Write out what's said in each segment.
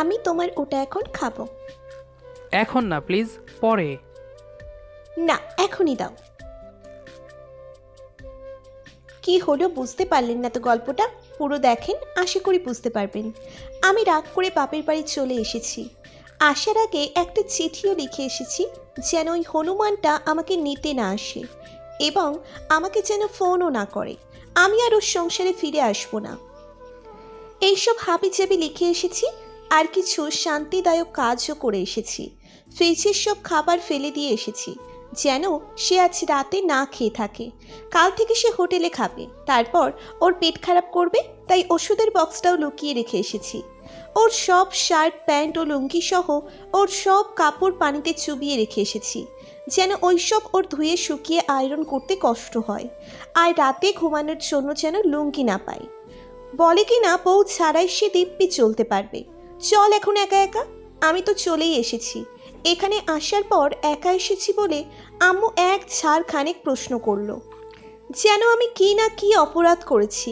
আমি তোমার ওটা এখন খাব। এখন না প্লিজ পরে। না এখনই দাও। কি হলো বুঝতে পারলেন না তো গল্পটা? পুরো দেখেন আশা করি বুঝতে পারবেন। আমি রাগ করে বাপের বাড়ি চলে এসেছি। আসার আগে একটা চিঠিও লিখে এসেছি যেন ওই হনুমানটা আমাকে নিতে না আসে এবং আমাকে যেন ফোনও না করে। আমি আর ওর সংসারে ফিরে আসব না। এইসব হাবি চেবি লিখে এসেছি আর কিছু শান্তিদায়ক কাজও করে এসেছি। ফ্রিজের সব খাবার ফেলে দিয়ে এসেছি। যেন সে আজ রাতে না খেয়ে থাকে। কাল থেকে সে হোটেলে খাবে। তারপর ওর পেট খারাপ করবে, তাই ওষুধের বক্সটাও লুকিয়ে রেখে এসেছি। ওর সব শার্ট, প্যান্ট ও লুঙ্গি সহ ওর সব কাপড় পানিতে চুবিয়ে রেখে এসেছি। যেন ওইসব ওর ধুয়ে শুকিয়ে আয়রন করতে কষ্ট হয়। আর রাতে ঘুমানোর জন্য যেন লুঙ্গি না পায়। বলে কি না, বউ ছাড়াই সে দিব্যি চলতে পারবে। চল এখন একা একা। আমি তো চলেই এসেছি। এখানে আসার পর একা এসেছি বলে আম্মু এক ছাড় খানেক প্রশ্ন করল, যেন আমি কি না কি অপরাধ করেছি।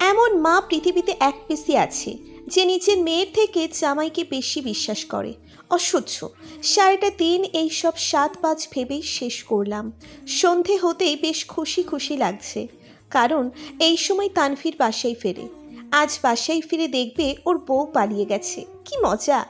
এমন মা পৃথিবীতে এক পিসি আছে, যে নিজের মেয়ের থেকে জামাইকে বেশি বিশ্বাস করে। অসহ্য। সারাটা দিন এই সব সাত পাঁচ ভেবেই শেষ করলাম। সন্ধে হতেই বেশ খুশি খুশি লাগছে। কারণ এই সময় তানভীর বাসায় ফেরে। আজ বাসায় ফিরে দেখবে ওর বউ পালিয়ে গেছে। কি মজা।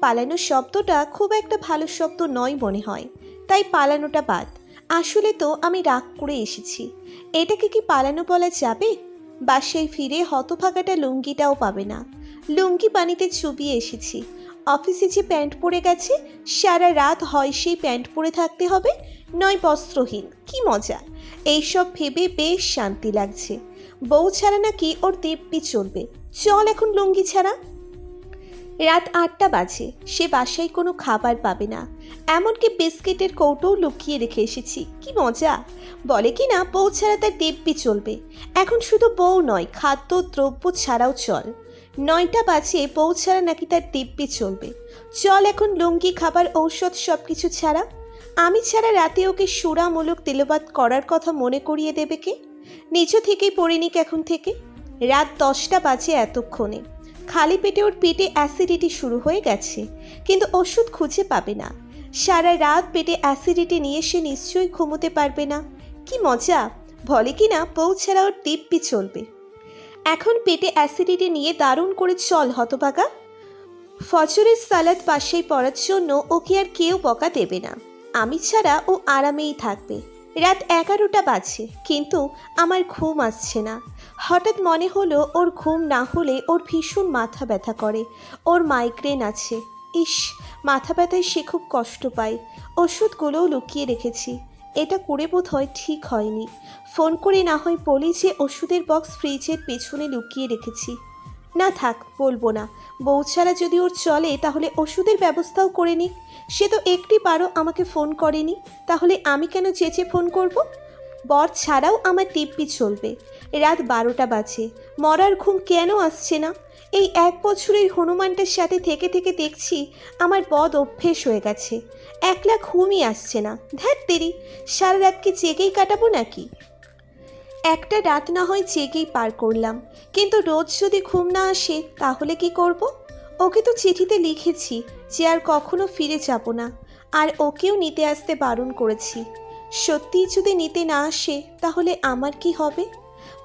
পালানো শব্দটা খুব একটা ভালো শব্দ নয় মনে হয়। তাই পালানোটা বাদ। আসলে তো আমি রাগ করে এসেছি। এটাকে কি পালানো বলা যাবে? বাসায় ফিরে হতভাগাটা লুঙ্গিটাও পাবে না। লুঙ্গি পানিতে চুবিয়ে এসেছি। অফিসে যে প্যান্ট পরে গেছে, সারা রাত হয় সেই প্যান্ট পরে থাকতে হবে। নয় বস্ত্রহীন। কি মজা। এইসব ভেবে বেশ শান্তি লাগছে। বউ ছাড়া নাকি ওর দেবপি চলবে? চল এখন লুঙ্গি ছাড়া। রাত আটটা বাজে, সে বাসায় কোনো খাবার পাবে না। এমনকি বিস্কিটের কৌটোও লুকিয়ে রেখে এসেছি। কি মজা! বলে কি না, বউ ছাড়া তার দেবপি চলবে। এখন শুধু বউ নয়, খাদ্য, দ্রব্য ছাড়াও চল। নয়টা বাজে, বউ ছাড়া নাকি তার দিব্যি চলবে। চল এখন লুঙ্গি, খাবার, ঔষধ সব কিছু ছাড়া। আমি ছাড়া রাতে ওকে সুরামূলক তেলবাদ করার কথা মনে করিয়ে দেবে কে? নিজ থেকেই পড়িনিক এখন থেকে। রাত দশটা বাজে এতক্ষণে। খালি পেটে ওর পেটে অ্যাসিডিটি শুরু হয়ে গেছে, কিন্তু ওষুধ খুঁজে পাবে না। সারা রাত পেটে অ্যাসিডিটি নিয়ে সে নিশ্চয়ই ঘুমোতে পারবে না। কি মজা! বলে কি না, বউ ছাড়া ওর দিব্যি চলবে। এখন পেটে অ্যাসিডিটি নিয়ে দারুণ করে চল, হতভাগা। ফজরের সালাদ পাশেই পড়ার জন্য ওকে আর কেউ বকা দেবে না। আমি ছাড়া ও আরামেই থাকবে। রাত এগারোটা বাজে কিন্তু আমার ঘুম আসছে না। হঠাৎ মনে হলো ওর ঘুম না হলে ওর ভীষণ মাথা ব্যথা করে, ওর মাইগ্রেন আছে। ইস, মাথা ব্যথায় সে খুব কষ্ট পায়। ওষুধগুলোও লুকিয়ে রেখেছি। এটা করে বোধ হয় ঠিক হয়নি। ফোন করে না হয় বলি যে ওষুধের বক্স ফ্রিজের পেছনে লুকিয়ে রেখেছি। না থাক, বলব না। বউ ছাড়া যদি ওর চলে, তাহলে ওষুধের ব্যবস্থাও করে নিক সে তো একটি বারও আমাকে ফোন করেনি, তাহলে আমি কেন চেঁচে ফোন করব? বর ছাড়াও আমার টিপ্পি চলবে। রাত বারোটা বাজে। মরার ঘুম কেন আসছে না? এই এক বছরের হনুমানটার সাথে থেকে থেকে দেখছি আমার বদ অভ্যেস হয়ে গেছে। একলা ঘুমই আসছে না। ধ্যাত তেরি সারা রাত কি জেগেই কাটাবো নাকি? একটা রাত না হয় জেগেই পার করলাম। কিন্তু রোজ যদি ঘুম না আসে, তাহলে কি করব? ওকে তো চিঠিতে লিখেছি যে আর কখনো ফিরে যাব না, আর ওকেও নিতে আসতে বারণ করেছি। সত্যিই যদি নিতে না আসে, তাহলে আমার কি হবে?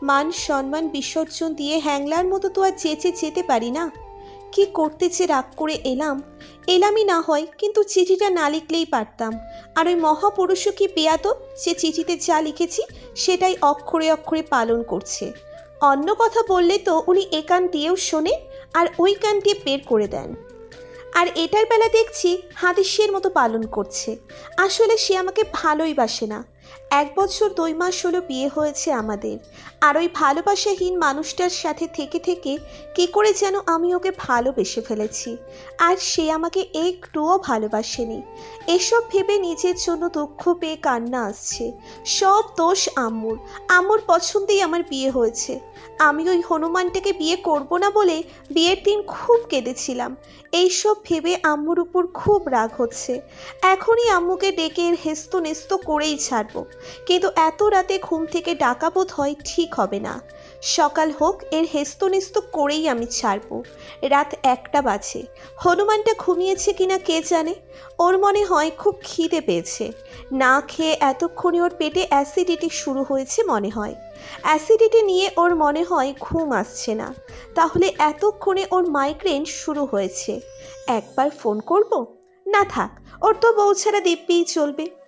মান সম্মান বিসর্জন দিয়ে হ্যাংলার মতো তো আর চেঁচে যেতে পারি না। কি করতে যে রাগ করে এলাম এলামই না হয়, কিন্তু চিঠিটা না লিখলেই পারতাম। আর ওই মহাপুরুষও কি পেয়াতো সে চিঠিতে যা লিখেছি, সেটাই অক্ষরে অক্ষরে পালন করছে। অন্য কথা বললে তো উনি এ কান দিয়েও শোনে আর ওই কান দিয়ে বের করে দেন। আর এটার বেলা দেখছি হাদিসের মতো পালন করছে। আসলে সে আমাকে ভালোই বাসে না। এক বছর দুই মাস হলো বিয়ে হয়েছে আমাদের। আর ওই ভালোবাসাহীন মানুষটার সাথে থেকে থেকে কী করে যেন আমি ওকে ভালোবেসে ফেলেছি? আর সে আমাকে একটুও ভালোবাসেনি। এসব ভেবে নিজের জন্য দুঃখ পেয়ে কান্না আসছে। সব দোষ আম্মুর। আম্মুর পছন্দেই আমার বিয়ে হয়েছে। আমি ওই হনুমানটাকে বিয়ে করব না বলে বিয়ের দিন খুব কেঁদেছিলাম। এইসব ভেবে আম্মুর উপর খুব রাগ হচ্ছে। এখনই আম্মুকে ডেকে হেস্ত নেস্ত করেই ছাড়বো। কিন্তু এত রাতে ঘুম থেকে ডাকা বোধ হয় ঠিক হবে না। সকাল হোক, এর হেস্তনেস্ত করেই আমি ছাড়বো। রাত একটা বাজে। হনুমানটা ঘুমিয়েছে কিনা কে জানে? ওর মনে হয় খুব খিদে পেয়েছে। না খেয়ে এতক্ষণে ওর পেটে অ্যাসিডিটি শুরু হয়েছে মনে হয়। অ্যাসিডিটি নিয়ে ওর মনে হয় ঘুম আসছে না। তাহলে এতক্ষণে ওর মাইগ্রেন শুরু হয়েছে। একবার ফোন করব? না থাক, ওর তো বউ ছাড়া দিব্যিই চলবে।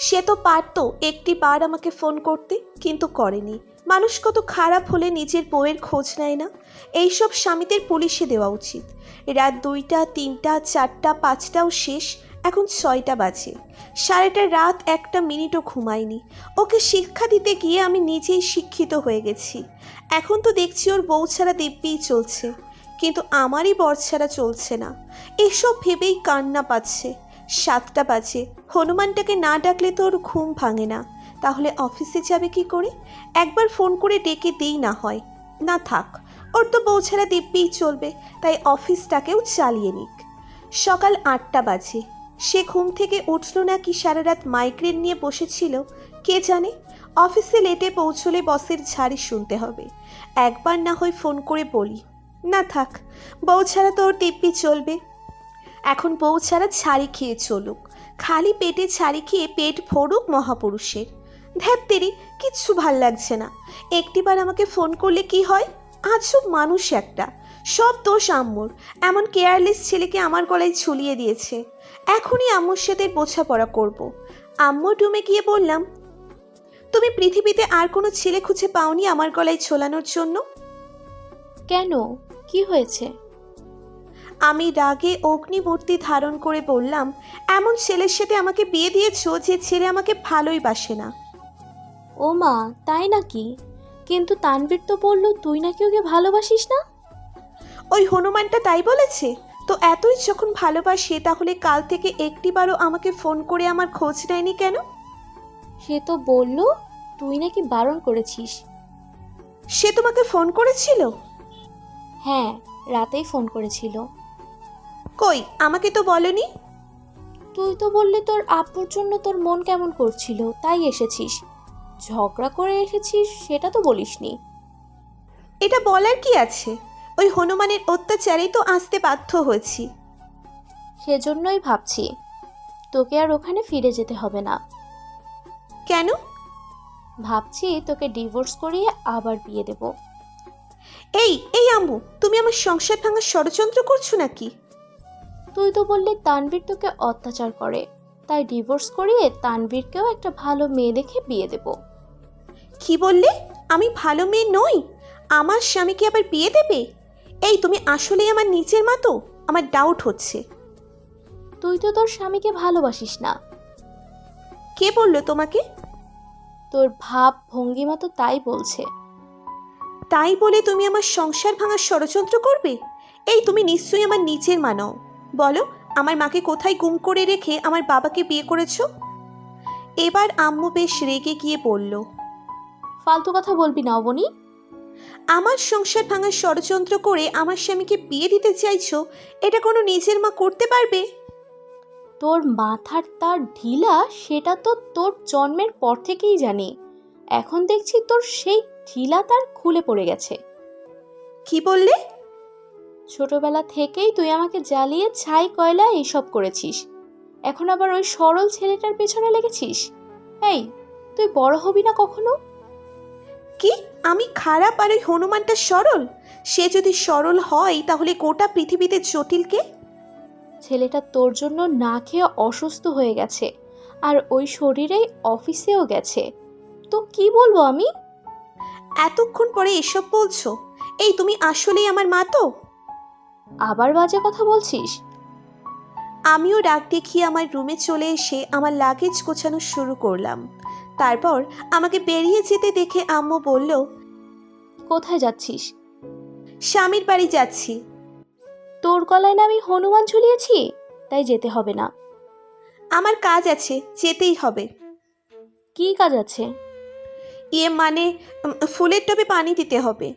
সে তো পারতো একটি বার আমাকে ফোন করতে, কিন্তু করেনি। মানুষ কত খারাপ হলে নিজের বউয়ের খোঁজ নেয় না? এইসব স্বামীদের পুলিশে দেওয়া উচিত। রাত দুইটা, তিনটা, চারটা, পাঁচটাও শেষ, এখন ছয়টা বাজে। সাড়েটা রাত একটা মিনিটও ঘুমায়নি। ওকে শিক্ষা দিতে গিয়ে আমি নিজেই শিক্ষিত হয়ে গেছি। এখন তো দেখছি ওর বউ ছাড়া দিব্যিই চলছে। কিন্তু আমারই বর ছাড়া চলছে না। এসব ভেবেই কান্না পাচ্ছে। সাতটা বাজে। হনুমানটাকে না ডাকলে তো ওর ঘুম ভাঙে না। তাহলে অফিসে যাবে কি করে? একবার ফোন করে ডেকে দিই না হয়। না থাক, ওর তো বউ ছাড়া দিব্যিই চলবে, তাই অফিসটাকেও চালিয়ে নিক। সকাল আটটা বাজে। সে ঘুম থেকে উঠল না কি সারা রাত মাইগ্রেন নিয়ে বসেছিল, কে জানে? অফিসে লেটে পৌঁছলে বসের ঝাড়ি শুনতে হবে। একবার না হয় ফোন করে বলি, না থাক, বউ ছাড়া তো ওর দিব্যি চলবে। এখন বউ ছাড়া ছাড়ি খেয়ে চলুক। খালি পেটে ছাড়ি খেয়ে পেট ভরুক মহাপুরুষের। ধ্যাত্তেরি কিচ্ছু ভালো লাগছে না। একটিবার আমাকে ফোন করলে কি হয়? আজব মানুষ একটা। সব দোষ আম্মুর। এমন কেয়ারলেস ছেলেকে আমার গলায় ঝুলিয়ে দিয়েছে। এখনই আম্মুর সাথে বোঝাপড়া করব। আম্মুর রুমে গিয়ে বললাম, তুমি পৃথিবীতে আর কোনো ছেলে খুঁজে পাওনি আমার গলায় ঝোলানোর জন্য? কেন? কি হয়েছে? আমি রাগে অগ্নিমূর্তি ধারণ করে বললাম এমন ছেলের সাথে আমাকে বিয়ে দিয়েছ যে ছেলে আমাকে ভালোই বাসে না। ও মা তাই নাকি? কিন্তু তানবীর তো বলল তুই নাকি ওকে ভালোবাসিস না? ওই হনুমানটা তাই বলেছে? তো এতই যখন ভালোবাসে তাহলে কাল থেকে একটিবারও আমাকে ফোন করে আমার খোঁজ নেয়নি কেন? সে তো বলল তুই নাকি বারণ করেছিস? সে তোমাকে ফোন করেছিল? হ্যাঁ রাতেই ফোন করেছিল। কই আমাকে তো বলনি? তুই তো বললি তোর আপুর জন্য তোর মন কেমন করছিল তাই এসেছিস। ঝগড়া করে এসেছিস সেটা তো বলিসনি। এটা বলার কি আছে? ওই হনুমানের অত্যাচারেই তো আসতে বাধ্য হয়েছি। সেজন্যই ভাবছি তোকে আর ওখানে ফিরে যেতে হবে না। কেন? ভাবছি তোকে ডিভোর্স করিয়ে আবার বিয়ে দেব। এই এই আম্মু তুমি আমার সংসার ভাঙার ষড়যন্ত্র করছ নাকি? তুই তো বললি তানবীর তোকে অত্যাচার করে। তাই ডিভোর্স করিয়ে তানবীরকেও একটা ভালো মেয়ে দেখে বিয়ে দেব। কি বললে? আমি ভালো মেয়ে নই? আমার স্বামীকে আবার বিয়ে দেবে? এই তুমি আসলেই আমার নিচের মা তো? আমার ডাউট হচ্ছে। তুই তো তোর স্বামীকে ভালোবাসিস না। কে বলল তোমাকে? তোর ভাব ভঙ্গিমা তো তাই বলছে। তাই বলে তুমি আমার সংসার ভাঙার ষড়যন্ত্র করবে? এই তুমি নিশ্চয়ই আমার নিচের মা নও। বলো আমার মাকে কোথায় গুম করে রেখে আমার বাবাকে বিয়ে করেছ? এবার আম্মু বেশ রেগে গিয়ে বলল ফালতু কথা বলবি না অবনি। আমার সংসার ভাঙার ষড়যন্ত্র করে আমার স্বামীকে বিয়ে দিতে চাইছো এটা কোনো নিজের মা করতে পারবে? তোর মাথার তার ঢিলা সেটা তো তোর জন্মের পর থেকেই জানি। এখন দেখছি তোর সেই ঢিলা তার খুলে পড়ে গেছে। কি বললে? ছোটবেলা থেকেই তুই আমাকে জ্বালিয়ে ছাই কয়লা এইসব করেছিস। এখন আবার ওই সরল ছেলেটার পেছনে লেগেছিস? এই তুই বড় হবি না কখনো? কি? আমি খারাপ আর ওই হনুমানটা সরল? সে যদি সরল হয় তাহলে গোটা পৃথিবীতে জটিলকে ছেলেটা তোর জন্য না খেয়ে অসুস্থ হয়ে গেছে আর ওই শরীরেই অফিসেও গেছে। তো কি বলব আমি? এতক্ষণ পরে এসব বলছো? এই তুমি আসলেই আমার মা তো? আবার বাজে কথা বলছিস? আমিও ডাক দেখিয়ে আমার রুমে চলে এসে আমার লাগেজ গোছানো শুরু করলাম। তারপর আমাকে বেরিয়ে যেতে দেখে আম্মু বলল কোথায় যাচ্ছিস? স্বামীর বাড়ি যাচ্ছি। তোর গলায় না আমি হনুমান ঝুলিয়েছি? তাই যেতে হবে না। আমার কাজ আছে যেতেই হবে। কি কাজ আছে? ইয়ে মানে উম, ফুলের টবে পানি দিতে হবে।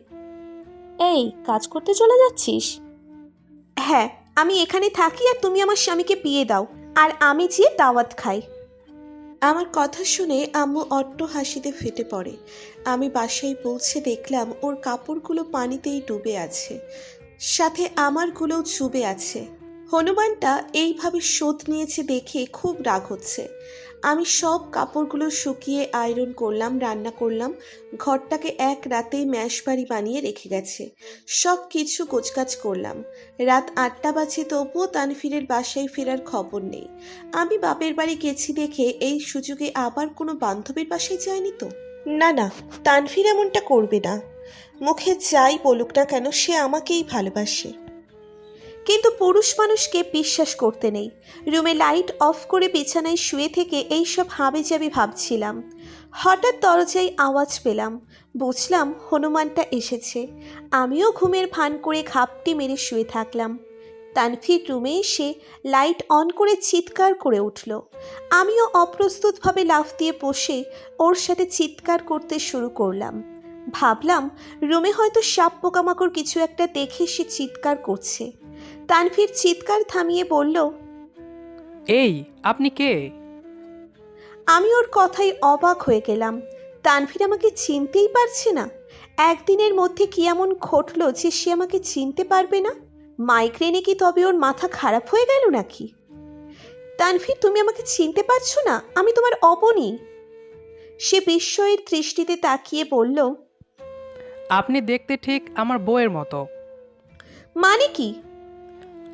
এই কাজ করতে চলে যাচ্ছিস? হ্যাঁ আমি এখানে থাকি আর তুমি আমার স্বামীকে বিয়ে দাও। আর আমি যেয়ে দাওয়াত খাই। আমার কথা শুনে আম্মু অট্ট হাসিতে ফেটে পড়ে। আমি বাসায় পৌঁছে দেখলাম ওর কাপড়গুলো পানিতেই ডুবে আছে। সাথে আমারগুলোও চুবে আছে। হনুমানটা এইভাবে শোধ নিয়েছে দেখে খুব রাগ হচ্ছে। আমি সব কাপড়গুলো শুকিয়ে আয়রন করলাম, রান্না করলাম, ঘরটাকে এক রাতেই ম্যাশ বাড়ি বানিয়ে রেখে গেছে। সব কিছু গোছগাছ করলাম। রাত আটটা বাজে তবুও তানফিরের বাসায় ফেরার খবর নেই। আমি বাপের বাড়ি গেছি দেখে এই সুযোগে আবার কোনো বান্ধবীর বাসায় যায়নি তো? না না তানফির এমনটা করবে না। মুখে যাই বলুক না কেন, সে আমাকেই ভালোবাসে। কিন্তু পুরুষ মানুষকে বিশ্বাস করতে নেই। রুমে লাইট অফ করে বিছানায় শুয়ে থেকে এইসব হাবে যাবে ভাবছিলাম। হঠাৎ দরজায় আওয়াজ পেলাম। বুঝলাম হনুমানটা এসেছে। আমিও ঘুমের ভান করে ঘাপটি মেরে শুয়ে থাকলাম। তানফির রুমে এসে লাইট অন করে চিৎকার করে উঠল। আমিও অপ্রস্তুতভাবে লাফ দিয়ে বসে ওর সাথে চিৎকার করতে শুরু করলাম। ভাবলাম রুমে হয়তো সাপ পোকামাকড় কিছু একটা দেখে সে চিৎকার করছে। তানফির চিৎকার থামিয়ে বলল এই আপনি কে? আমি ওর কথায় অবাক হয়ে গেলাম। তানভীর আমাকে চিনতেই পারছে না। একদিনের মধ্যে কি এমন ঘটলো যে সে আমাকে চিনতে পারবে না? মাইগ্রেনে কি তবে ওর মাথা খারাপ হয়ে গেল নাকি? তানভীর তুমি আমাকে চিনতে পারছ না? আমি তোমার অবনী। সে বিস্ময়ের দৃষ্টিতে তাকিয়ে বলল আপনি দেখতে ঠিক আমার বউয়ের মতো। মানে কি?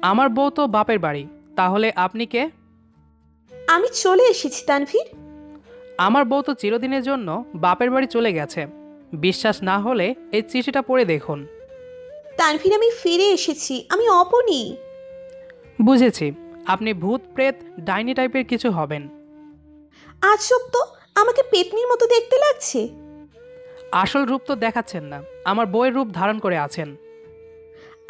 আমার বউ তো বাপের বাড়ি তাহলে আপনি কে? আমি চলে এসেছি তানভীর। আমার বউ তো চিরদিনের জন্য বাপের বাড়ি চলে গেছে। বিশ্বাস না হলে এই চিঠিটা পড়ে দেখুন। তানভীর আমি ফিরে এসেছি। আমি অপনি। বুঝেছি আপনি ভূত প্রেত ডাইনি টাইপের কিছু হবেন। আজব তো আমাকে পেতনির মতো দেখতে লাগছে। আসল রূপ তো দেখাচ্ছেন না আমার বউয়ের রূপ ধারণ করে আছেন।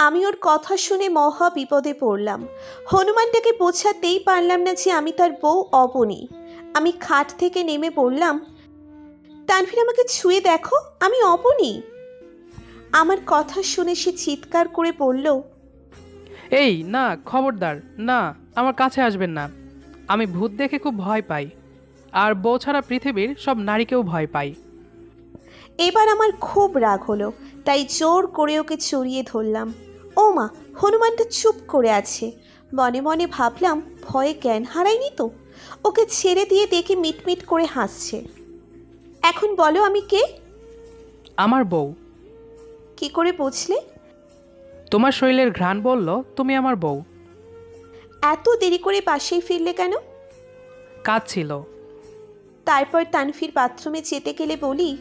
আমি ওর কথা শুনে মহা বিপদে পড়লাম। হনুমানটাকে বোঝাতেই পারলাম না যে আমি তার বউ অবনী। আমি খাট থেকে নেমে পড়লাম তানভীর আমাকে ছুঁয়ে দেখো আমি অবনী। আমার কথা শুনে সে চিৎকার করে বলল এই না খবরদার না আমার কাছে আসবেন না। আমি ভূত দেখে খুব ভয় পাই। আর বউ ছাড়া পৃথিবীর সব নারীকেও ভয় পাই। এবার আমার খুব রাগ হলো তাই জোর করে ওকে চড়িয়ে ধরলাম। ও মা হনুমানটা চুপ করে আছে। মনে মনে ভাবলাম ভয়ে জ্ঞান হারায়নি তো? ওকে ছেড়ে দিয়ে দেখে মিটমিট করে হাসছে। এখন বলো আমি কে? আমার বউ। কি করে বুঝলে? তোমার শরীরের ঘ্রাণ বলল তুমি আমার বউ। এত দেরি করে পাশেই ফিরলে কেন? কাজ ছিল তারপর তানফির বাথরুমে যেতে গেলে বলি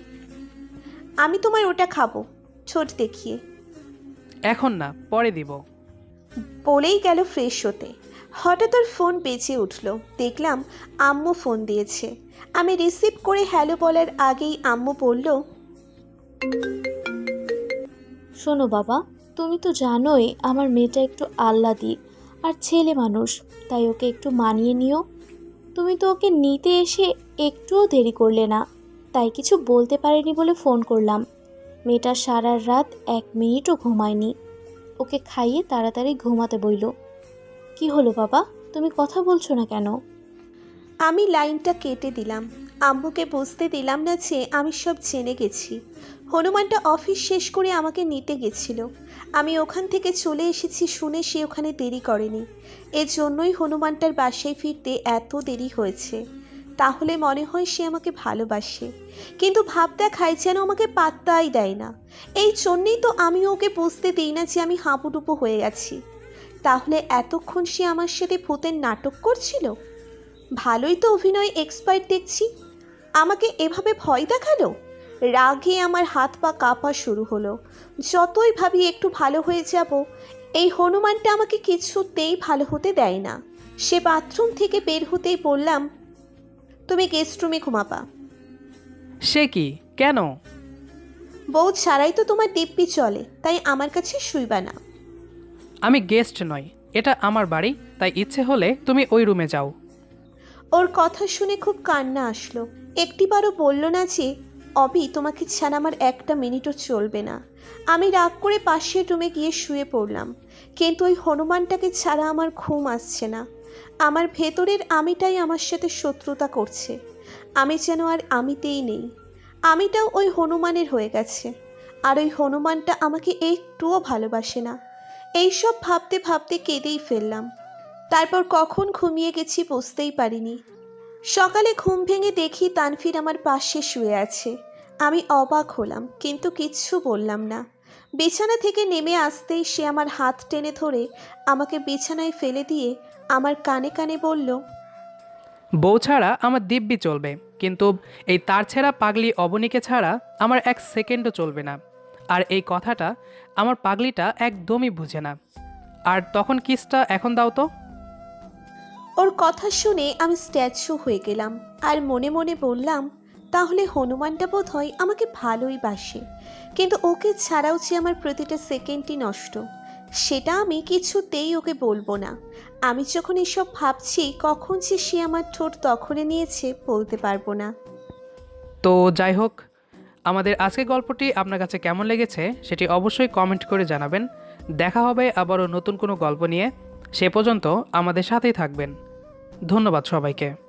আমি তোমার ওটা খাব ছোট দেখিয়ে। এখন না পরে দিব। বলেই গেল ফ্রেশ হতে। হঠাৎ ওর ফোন বেজে উঠল। দেখলাম আম্মু ফোন দিয়েছে। আমি রিসিভ করে হ্যালো বলার আগেই আম্মু বলল শোনো বাবা তুমি তো জানোই আমার মেয়েটা একটু আহ্লাদি আর ছেলে মানুষ তাই ওকে একটু মানিয়ে নিও। তুমি তো ওকে নিতে এসে একটুও দেরি করলে না তাই কিছু বলতে পারিনি বলে ফোন করলাম। মেয়েটা সারা রাত এক মিনিটও ঘুমায়নি। ওকে খাইয়ে তাড়াতাড়ি ঘুমাতে বইল। কি হলো বাবা? তুমি কথা বলছো না কেন? আমি লাইনটা কেটে দিলাম। আম্মুকে বুঝতে দিলাম না যে আমি সব জেনে গেছি। হনুমানটা অফিস শেষ করে আমাকে নিতে গেছিল। আমি ওখান থেকে চলে এসেছি শুনে সে ওখানে দেরি করেনি। এজন্যই হনুমানটার বাসায় ফিরতে এত দেরি হয়েছে। তাহলে মনে হয় সে আমাকে ভালোবাসে। কিন্তু ভাব দেখায় যেন আমাকে পাত্তাই দেয় না। এই জন্যেই তো আমি ওকে বুঝতে দিই না যে আমি হাঁপুডুপু হয়ে গেছি। তাহলে এতক্ষণ সে আমার সাথে ভূতের নাটক করছিল? ভালোই তো অভিনয় এক্সপার্ট দেখছি। আমাকে এভাবে ভয় দেখাল? রাগে আমার হাত পা কাঁপা শুরু হলো। যতই ভাবি একটু ভালো হয়ে যাব, এই হনুমানটা আমাকে কিছুতেই ভালো হতে দেয় না। সে বাথরুম থেকে বের হতেই বললাম তুমি গেস্ট রুমে ঘুমাবা। সে কি? কেন? বউ ছাড়াই তো তোমার দিব্যি চলে তাই আমার কাছে শুইবা না। আমি গেস্ট নই এটা আমার বাড়ি তাই ইচ্ছে হলে তুমি ওই রুমে যাও। ওর কথা শুনে খুব কান্না আসলো। একটিবারও বলল না যে অবি তোমাকে ছাড়া আমার একটা মিনিটও চলবে না। আমি রাগ করে পাশের রুমে গিয়ে শুয়ে পড়লাম কিন্তু ওই হনুমানটাকে ছাড়া আমার ঘুম আসছে না। আমার ভেতরের আমিটাই আমার সাথে শত্রুতা করছে। আমি যেন আর আমিতেই নেই। আমিটাও ওই হনুমানের হয়ে গেছে। আর ওই হনুমানটা আমাকে একটুও ভালোবাসে না। এইসব ভাবতে ভাবতে কেঁদেই ফেললাম। তারপর কখন ঘুমিয়ে গেছি বুঝতেই পারিনি। সকালে ঘুম ভেঙে দেখি তানফির আমার পাশে শুয়ে আছে। আমি অবাক হলাম, কিন্তু কিচ্ছু বললাম না। বিছানা থেকে নেমে আসতেই সে আমার হাত টেনে ধরে আমাকে বিছানায় ফেলে দিয়ে আমার কানে কানে বলল বউ ছাড়া আমার দিব্যি চলবে কিন্তু এই তার ছেঁড়া পাগলি অবনীকে ছাড়া আমার এক সেকেন্ডও চলবে না। আর এই কথাটা আমার পাগলিটা একদমই বুঝে না। আর তখন কিসটা এখন দাও তো? ওর কথা শুনে আমি স্ট্যাচু হয়ে গেলাম আর মনে মনে বললাম তাহলে হনুমানটা বোধ হয় আমাকে ভালোই বাসে। কিন্তু ওকে ছাড়াও যে আমার প্রতিটা সেকেন্ডই নষ্ট, সেটা আমি কিছুতেই ওকে বলব না। আমি যখন এসব ভাবছি, কখন যে সে আমার ঠোঁট দখলে নিয়েছে বলতে পারব না। তো যাই হোক, আমাদের আজকের গল্পটি আপনার কাছে কেমন লেগেছে সেটি অবশ্যই কমেন্ট করে জানাবেন। দেখা হবে আবারও নতুন কোনো গল্প নিয়ে। সে পর্যন্ত আমাদের সাথেই থাকবেন। ধন্যবাদ সবাইকে।